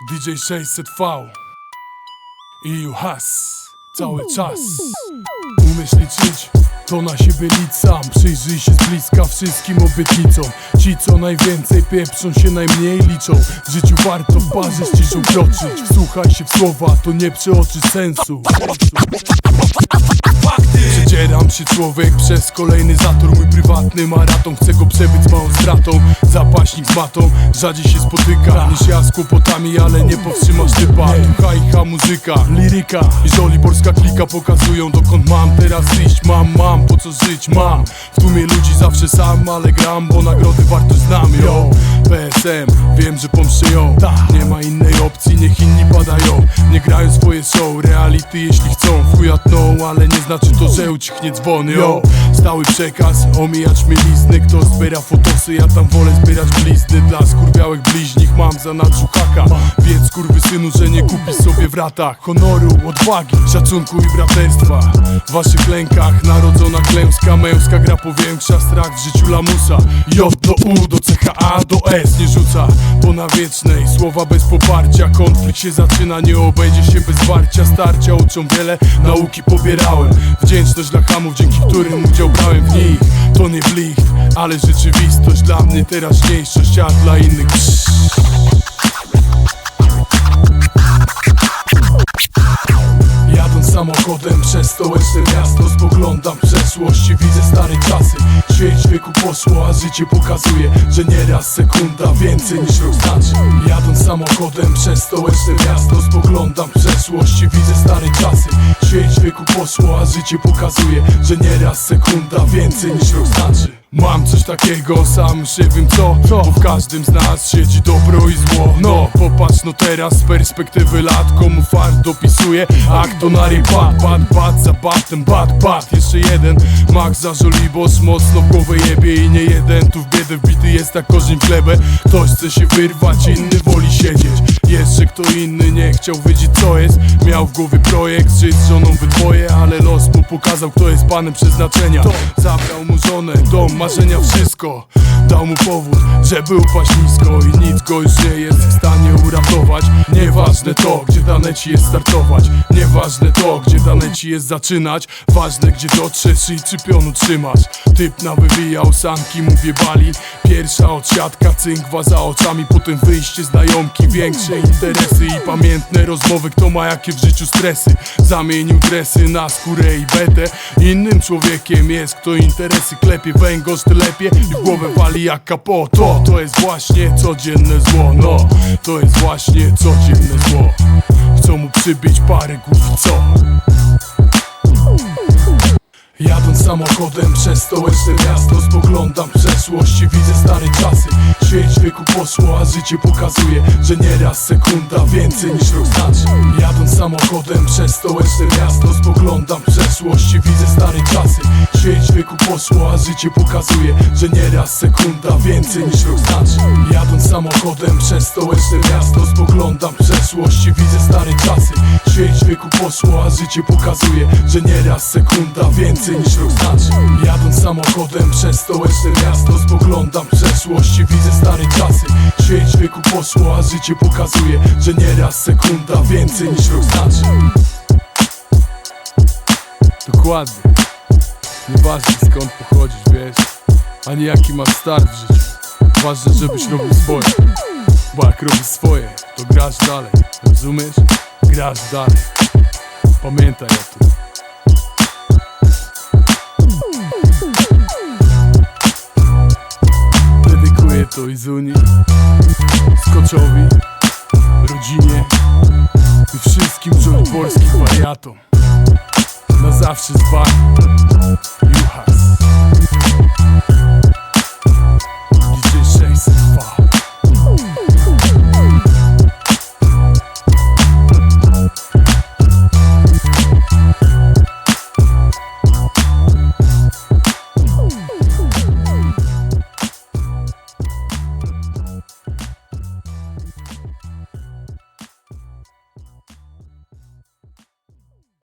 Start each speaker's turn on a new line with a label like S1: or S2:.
S1: DJ 600V i Juhas cały czas. Umiesz? To na siebie licz sam. Przyjrzyj się z bliska wszystkim obietnicom. Ci co najwięcej pieprzą się najmniej liczą. W życiu warto z ciszą kroczyć Wsłuchaj się w słowa, to nie przeoczy sensu Przedzieram się człowiek przez kolejny zator. Mój prywatny maraton, chcę go przebyć z małą stratą. Zapaśnik z matą, rzadziej się spotyka Niż ja z kłopotami, ale nie powstrzymasz typa Ducha i ha muzyka, liryka. I żoliborska klika Pokazują dokąd mam teraz iść? Mam, mam po co żyć, mam. W tłumie ludzi zawsze sam, ale gram Bo nagrody wartość znam, yo PSM, wiem, że pomszczę ją Nie ma innej opcji, niech inni padają. Nie grają swoje show, reality jeśli chcą. W chuja tną, ale nie znaczy to, że ucichnie dzwon, yo. Stały przekaz, omijać mielizny. Kto zbiera fotosy, ja tam wolę zbierać blizny. Dla skurwiałych bliźnich mam za nadrzu haka Wiedz synu, że nie kupisz sobie w ratach Honoru, odwagi, szacunku i braterstwa. W waszych lękach narodzona klęska. Męska gra powiększa strach w życiu lamusa. J do U, do CHA, do S nie rzuca. Po na słowa bez poparcia Konflikt się zaczyna, nie obejdzie się bez warcia. Starcia uczą wiele, nauki pobierałem. Wdzięczność dla hamów, dzięki którym udział brałem w nich. To nie blicht, ale rzeczywistość Dla mnie teraźniejszość, a dla innych psz. Samochodem przez stołeczne miasto Spoglądam w przeszłość i widzę stare czasy Ćwierć wieku poszło, a życie pokazuje Że nieraz sekunda więcej niż rok znaczy. Jadąc samochodem przez stołeczne miasto Spoglądam w przeszłość i widzę stare czasy. Ćwierć wieku poszło, a życie pokazuje Że nieraz sekunda więcej niż rok znaczy. Mam coś takiego, sam nie wiem co? Bo w każdym z nas siedzi dobro i zło. No, popatrz no teraz z perspektywy lat Komu fart dopisuje, a kto na ryj bat Bat, bat za batem, bat, bat Jeszcze jeden, Max za żolibos Mocno w głowę jebie i nie jeden Tu w biedę wbity jest jak korzeń w glebę. Ktoś chce się wyrwać, inny woli siedzieć. Jeszcze kto inny nie chciał wiedzieć co jest. Miał w głowie projekt, żyć z żoną we dwoje Ale los mu pokazał kto jest panem przeznaczenia. Zabrał mu żonę, dom, marzenia, wszystko Dał mu powód, żeby upaść nisko I nic go już nie jest w stanie uratować. Nieważne to, gdzie dane ci jest startować. Nieważne to, gdzie dane ci jest zaczynać. Ważne gdzie dotrzesz i czy pionu trzymasz Typ na wywijał, sanki mu bali Pierwsza odsiadka, cynkwa za oczami Potem wyjście znajomki, większe interesy I pamiętne rozmowy, kto ma jakie w życiu stresy. Zamienił dresy na skórę i betę Innym człowiekiem jest, kto interesy klepie. Węgorz lepie i w głowę wali jak kapo To, jest właśnie codzienne zło, no To jest właśnie codzienne zło Chcą mu przybić parę głów co? Jadąc samochodem przez stołeczne miasto Spoglądam w przeszłość widzę stare czasy. Ćwierć wieku poszło, a życie pokazuje Że nieraz sekunda więcej niż rok znaczy. Jadąc samochodem przez stołeczne miasto Spoglądam w przeszłość widzę stare czasy. Ćwierć wieku poszło, a życie pokazuje Że nieraz sekunda więcej niż rok znaczy. Jadąc samochodem przez stołeczne miasto Spoglądam w przeszłość widzę stare czasy. Ćwierć wieku poszło, a życie pokazuje Że nieraz sekunda więcej niż rok znaczy Jadąc samochodem przez stołeczne miasto Spoglądam w przeszłość i widzę stare czasy. Ćwierć wieku poszło, a życie pokazuje Że nieraz sekunda więcej niż rok znaczy Dokładnie. Nieważne skąd pochodzisz, wiesz Ani jaki masz start w życiu. Ważne, żebyś robił swoje. Bo jak robisz swoje, to grasz dalej. Rozumiesz? Grasz dalej. Pamiętaj o tym to Izuni Skoczowi Rodzinie I wszystkim żoliborskim wariatom Na zawsze z wami